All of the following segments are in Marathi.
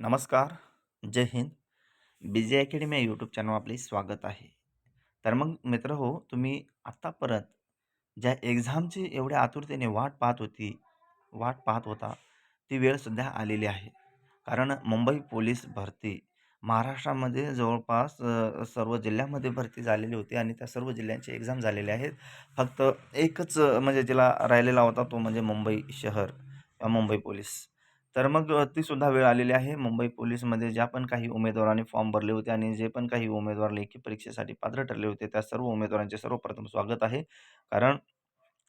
नमस्कार, जय हिंद. बिझी अकॅडमी या यूट्यूब चॅनल आपले स्वागत आहे. तर मग मित्र हो तुम्ही आत्तापर्यंत ज्या एक्झामची एवढ्या आतुरतेने वाट पाहत होती वाट पाहत होता, ती वेळ सध्या आलेली आहे. कारण मुंबई पोलीस भरती महाराष्ट्रामध्ये जवळपास सर्व जिल्ह्यामध्ये भरती झालेली होती आणि त्या सर्व जिल्ह्यांचे एक्झाम झालेले आहेत. फक्त एकच म्हणजे जिला राहिलेला होता तो म्हणजे मुंबई शहर किंवा मुंबई पोलीस. तर मग ती सुद्धा वेळ आलेली आहे. मुंबई पोलीसमध्ये ज्या पण काही उमेदवारांनी फॉर्म भरले होते आणि जे पण काही उमेदवार लेखी परीक्षेसाठी पात्र ठरले होते, त्या सर्व उमेदवारांचे सर्वप्रथम स्वागत आहे. कारण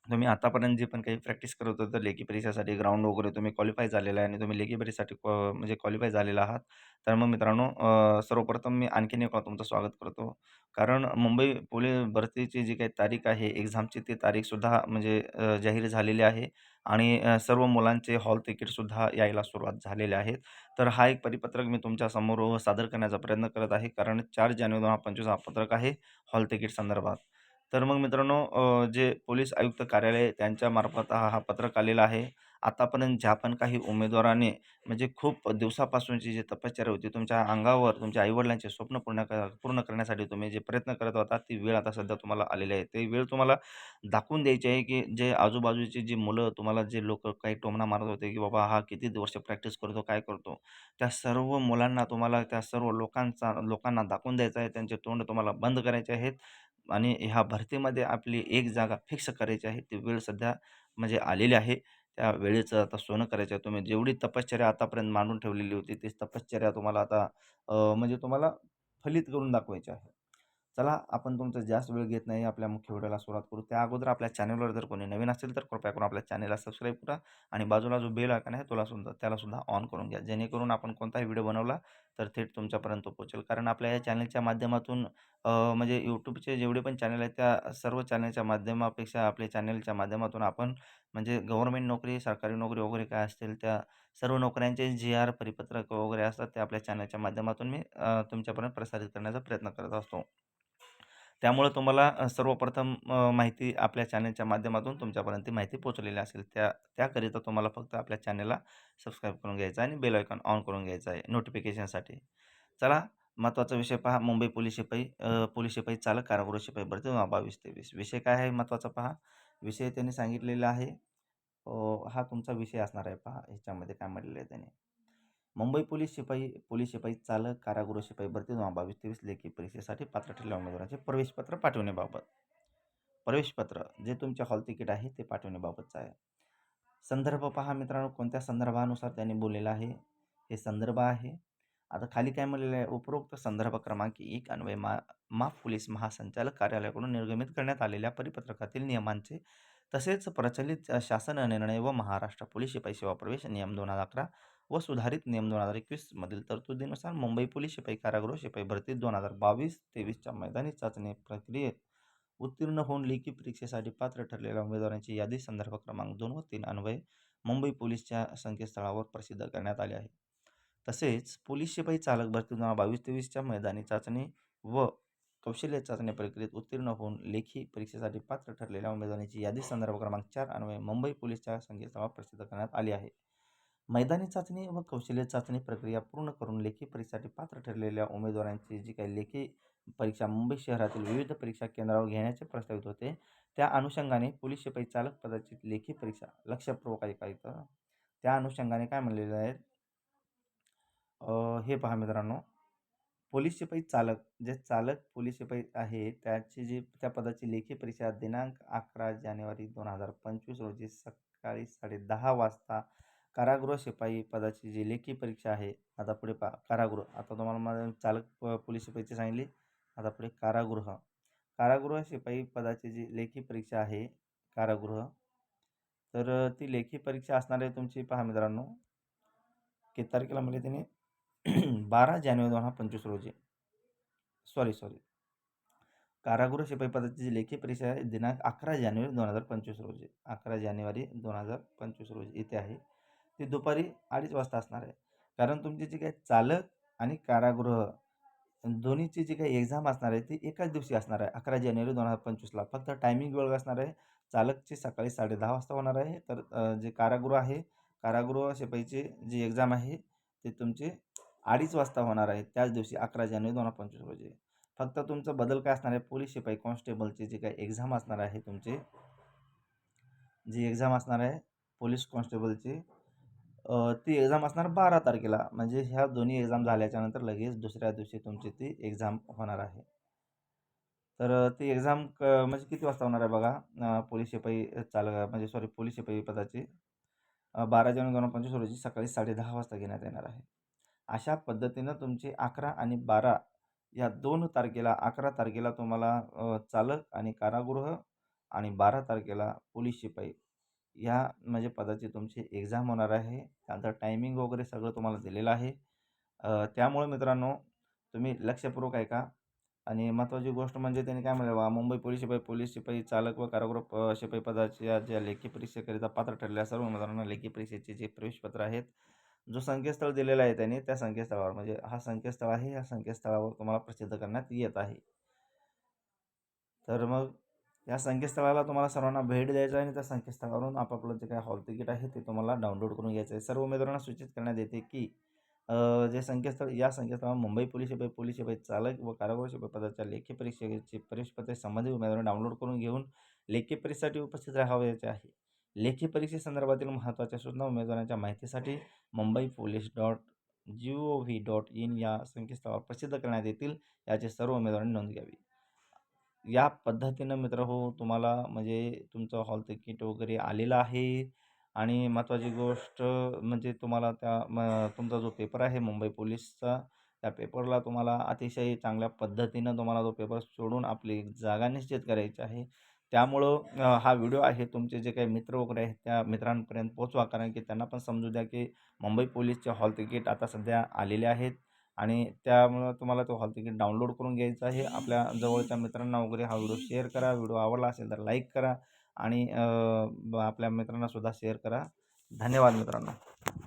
तुम्ही आतापर्यंत जे पण काही प्रॅक्टिस करत होता लेखी परीक्षेसाठी ग्राउंड वगैरे तुम्ही क्वालिफाय झालेला आहे आणि तुम्ही लेखी परीक्षेसाठी म्हणजे क्वालिफाय झालेला आहात. तर मग मित्रांनो अ, सर्वप्रथम मी आणखीन एक तुमचं स्वागत करतो. कारण मुंबई पोलीस भरतीची जी काही तारीख आहे एक्झामची ती तारीखसुद्धा म्हणजे अ, जाहीर झालेली आहे आणि अ, सर्व मुलांचे हॉल तिकीटसुद्धा यायला सुरुवात झालेले आहेत. तर हा एक परिपत्रक मी तुमच्यासमोर सादर करण्याचा प्रयत्न करत आहे. कारण चार जानेवारी 2025 हा पत्रक आहे हॉल तिकीट संदर्भात. तर मग मित्रांनो जे पोलीस आयुक्त कार्यालय त्यांच्यामार्फत हा हा पत्रक आलेला आहे. आतापर्यंत ज्या पण काही उमेदवाराने म्हणजे खूप दिवसापासूनची जी तपश्चर्या होती तुमच्या अंगावर तुमच्या आईवडिलांचे स्वप्न पूर्ण कर पूर्ण करण्यासाठी तुम्ही जे प्रयत्न करत होता, ती वेळ आता सध्या तुम्हाला आलेली आहे. ती वेळ तुम्हाला दाखवून द्यायची आहे, की जे आजूबाजूची जी मुलं तुम्हाला जे लोक काही टोमणा मारत होते, की बाबा हा किती वर्ष प्रॅक्टिस करतो, काय करतो? त्या सर्व मुलांना तुम्हाला त्या सर्व लोकांचा लोकांना दाखवून द्यायचं आहे. त्यांचे तोंड तुम्हाला बंद करायचे आहेत आणि ह्या भरतीमध्ये आपली एक जागा फिक्स करायची आहे. ती वेळ सध्या म्हणजे आलेली आहे. त्या वेळेचं आता सोनं करायचं आहे. तुम्ही जेवढी तपश्चर्या आतापर्यंत मांडून ठेवलेली होती, ती तपश्चर्या तुम्हाला आता म्हणजे तुम्हाला फलित करून दाखवायची आहे. चला आपण तुमचा जास्त वेळ घेत नाही आपल्या मुख्य व्हिडिओला सुरुवात करू. त्या अगोदर आपल्या चॅनलवर जर कोणी नवीन असेल तर कृपया करून आपल्या चॅनलला सबस्क्राईब करा आणि बाजूला जो बेल आयकन आहे तुला सुद्धा त्याला सुद्धा ऑन करून घ्या. जेणेकरून आपण कोणताही व्हिडिओ बनवला तर थेट तुमच्यापर्यंत पोहोचेल. कारण आपल्या या चॅनलच्या माध्यमातून म्हणजे यूट्यूबचे जेवढे पण चॅनल आहेत त्या सर्व चॅनलच्या माध्यमापेक्षा आपल्या चॅनलच्या माध्यमातून आपण म्हणजे गव्हर्नमेंट नोकरी, सरकारी नोकरी वगैरे काय असतील त्या सर्व नोकऱ्यांचे जी-आर, परिपत्रक वगैरे असतात ते आपल्या चॅनलच्या माध्यमातून मी तुमच्यापर्यंत प्रसारित करण्याचा प्रयत्न करत असतो. त्यामुळं तुम्हाला सर्वप्रथम माहिती आपल्या चॅनलच्या माध्यमातून तुमच्यापर्यंत ती माहिती पोचलेली असेल. त्या त्याकरिता तुम्हाला फक्त आपल्या चॅनलला सबस्क्राईब करून घ्यायचं आहे आणि बेल आयकॉन ऑन करून घ्यायचा आहे नोटिफिकेशनसाठी. चला महत्त्वाचा विषय पहा मुंबई पोलीस शिपाई पोलीस शिपाई चालक कारागृह शिपाई भरती 22-23 विषय काय आहे महत्त्वाचा पहा. विषय त्यांनी सांगितलेला आहे हा तुमचा विषय असणार आहे पहा ह्याच्यामध्ये काय म्हटलेलं आहे त्याने. मुंबई पोलीस शिपाई, पोलीस शिपाई चालक, कारागृह शिपाई भरती 2022-23 लेखी परीक्षेसाठी पात्र ठरलेल्या उमेदवारांचे प्रवेशपत्र पाठवण्याबाबत. प्रवेशपत्र जे तुमचे हॉल तिकीट आहे ते पाठवण्याबाबतचं आहे. संदर्भ पहा मित्रांनो कोणत्या संदर्भानुसार त्यांनी बोललेलं आहे. हे संदर्भ आहे. आता खाली काय म्हणलेलं आहे उपरोक्त संदर्भ क्रमांक एक अन्वय मा माफ पोलीस महासंचालक कार्यालयाकडून निर्गमित करण्यात आलेल्या परिपत्रकातील नियमांचे तसेच प्रचलित शासन निर्णय व महाराष्ट्र पोलीस शिपाई सेवा प्रवेश नियम 2011 व सुधारित नियम दोन हजार एकवीसमधील तरतुदीनुसार मुंबई पोलीस शिपाई कारागृह शिपाई भरती दोन हजार बावीस तेवीसच्या मैदानी चाचणी प्रक्रियेत उत्तीर्ण होऊन लेखी परीक्षेसाठी पात्र ठरलेल्या उमेदवारांची यादी संदर्भ क्रमांक दोन व तीन अन्वये मुंबई पोलीसच्या संकेतस्थळावर प्रसिद्ध करण्यात आले आहे. तसेच पोलीस शिपाई चालक भरती दोन बावीस तेवीसच्या मैदानी चाचणी व कौशल्य चाचणी प्रक्रियेत उत्तीर्ण होऊन लेखी परीक्षेसाठी पात्र ठरलेल्या उमेदवारांची यादी संदर्भ क्रमांक चार अन्वये मुंबई पोलीसच्या संकेतस्थळावर प्रसिद्ध करण्यात आली आहे. मैदानी चाचणी व कौशल्य चाचणी प्रक्रिया पूर्ण करून लेखी परीक्षेसाठी पात्र ठरलेल्या उमेदवारांची जी काही लेखी परीक्षा मुंबई शहरातील विविध परीक्षा केंद्रावर घेण्याचे प्रस्तावित होते. त्या अनुषंगाने पोलीस शिपाई चालक पदाची लेखी परीक्षा लक्षपूर्वक ऐकायचं. त्या अनुषंगाने काय म्हणलेलं आहे हे पहा मित्रांनो, पोलीस शिपाई चालक जे चालक पोलीस शिपाई आहे त्याची जी त्या पदाची लेखी परीक्षा दिनांक 11 जानेवारी 2025 रोजी सकाळी साडेदहा वाजता कारागृह शिपाई पदाची जी लेखी परीक्षा आहे. आता पुढे पा कारागृह. आता तुम्हाला माझं चालक प पोलीस शिपाईची सांगितली. आता पुढे कारागृह. कारागृह शिपाई पदाची जी लेखी परीक्षा आहे कारागृह. तर ती लेखी परीक्षा असणार आहे तुमची पहा मित्रांनो, किती तारखेला म्हणजे त्याने 12 जानेवारी 2025 रोजी. Sorry, sorry. कारागृह शिपाई पदाची जी लेखी परीक्षा आहे दिनांक 11 जानेवारी 2025 रोजी. 11 जानेवारी 2025 रोजी इथे आहे. ती दुपारी अडीच वाजता असणार आहे. कारण तुमची जी काही चालक आणि कारागृह दोन्हीची जी काही एक्झाम असणार आहे ती एकाच दिवशी असणार आहे 11 जानेवारी दोन हजार पंचवीसला फक्त टायमिंग वेळ असणार आहे. चालकची सकाळी 10:30 वाजता होणार आहे. तर जे कारागृह आहे, कारागृह शिपाईची जी एक्झाम आहे ती तुमची अडीच वाजता होणार आहे. त्याच दिवशी अकरा जानेवारी दोन हजार पंचवीस रोजी. फक्त तुमचं बदल काय असणार आहे? पोलीस शिपाई कॉन्स्टेबलची जी काही एक्झाम असणार आहे तुमची जी एक्झाम असणार आहे पोलीस कॉन्स्टेबलची ती एक्झाम असणार बारा तारखेला. म्हणजे ह्या दोन्ही एक्झाम झाल्याच्यानंतर लगेच दुसऱ्या दिवशी तुमची ती एक्झाम होणार आहे. तर ती एक्झाम क म्हणजे किती वाजता होणार आहे बघा? पोलीस शिपाई चालक म्हणजे सॉरी पोलीस शिपाई पदाची बारा जानेवारी दोन हजार पंचवीस रोजी सकाळी साडेदहा वाजता घेण्यात येणार आहे. अशा पद्धतीनं तुमची अकरा आणि बारा या दोन तारखेला अकरा तारखेला तुम्हाला चालक आणि कारागृह आणि बारा तारखेला पोलीस शिपाई या म्हणजे पदाची तुमची एक्झाम होणार आहे. त्यानंतर टायमिंग वगैरे सगळं तुम्हाला दिलेलं आहे. त्यामुळे मित्रांनो तुम्ही लक्षपूर्वक ऐका. आणि महत्त्वाची गोष्ट म्हणजे त्यांनी काय म्हणलं बा मुंबई पोलीस शिपाई पोलीस शिपाई चालक व कारागृह शिपाई पदाच्या ज्या लेखी परीक्षेकरिता पात्र ठरलेल्या सर्व मित्रांनो लेखी परीक्षेचे जे प्रवेशपत्र आहेत जो संकेतस्थळ दिलेला आहे त्यांनी त्या संकेतस्थळावर. म्हणजे हा संकेतस्थळ आहे या संकेतस्थळावर तुम्हाला प्रसिद्ध करण्यात येत आहे. तर मग या संकेतस्थळाला तुम्हाला सर्वांना भेट द्यायचं आहे आणि त्या संकेतस्थळावरून आपापलं जे काही हॉल तिकीट आहे ते तुम्हाला डाउनलोड करून घ्यायचं आहे. सर्व उमेदवारांना सूचित करण्यात येते की जे संकेतस्थळ या संकेतस्थळावर मुंबई पोलीस शिपाई पोलीस शिपाई चालक व कारागृह शिपाई पदाच्या लेखी परीक्षेचे प्रवेशपत्रे संबंधित उमेदवार डाउनलोड करून घेऊन लेखी परीक्षेसाठी उपस्थित राहावयाचे आहे. लेखी परीक्षेसंदर्भातील महत्त्वाच्या सूचना उमेदवारांच्या माहितीसाठी Mumbai police dot G O V dot in या संकेतस्थळावर प्रसिद्ध करण्यात येतील याची सर्व उमेदवारांनी नोंद घ्यावी. या पद्धतीनं मित्र हो तुम्हाला म्हणजे तुमचं हॉल तिकीट वगैरे आलेलं आहे आणि महत्त्वाची गोष्ट म्हणजे तुम्हाला त्या म तुमचा जो पेपर आहे मुंबई पोलीसचा त्या पेपरला तुम्हाला अतिशय चांगल्या पद्धतीनं तुम्हाला तो पेपर सोडून आपली जागा निश्चित करायची आहे. त्यामुळं हा व्हिडिओ आहे तुमचे जे काही मित्र वगैरे आहेत त्या मित्रांपर्यंत पोहोचवा. कारण की त्यांना पण समजू द्या की मुंबई पोलीसचे हॉल तिकीट आता सध्या आलेले आहेत आणि त्यामुळं तुम्हाला तो हॉल तिकीट डाउनलोड करून घ्यायचं आहे. आपल्या जवळच्या मित्रांना वगैरे हा व्हिडिओ शेअर करा. व्हिडिओ आवडला असेल तर लाईक करा आणि आपल्या मित्रांनासुद्धा शेअर करा. धन्यवाद मित्रांनो.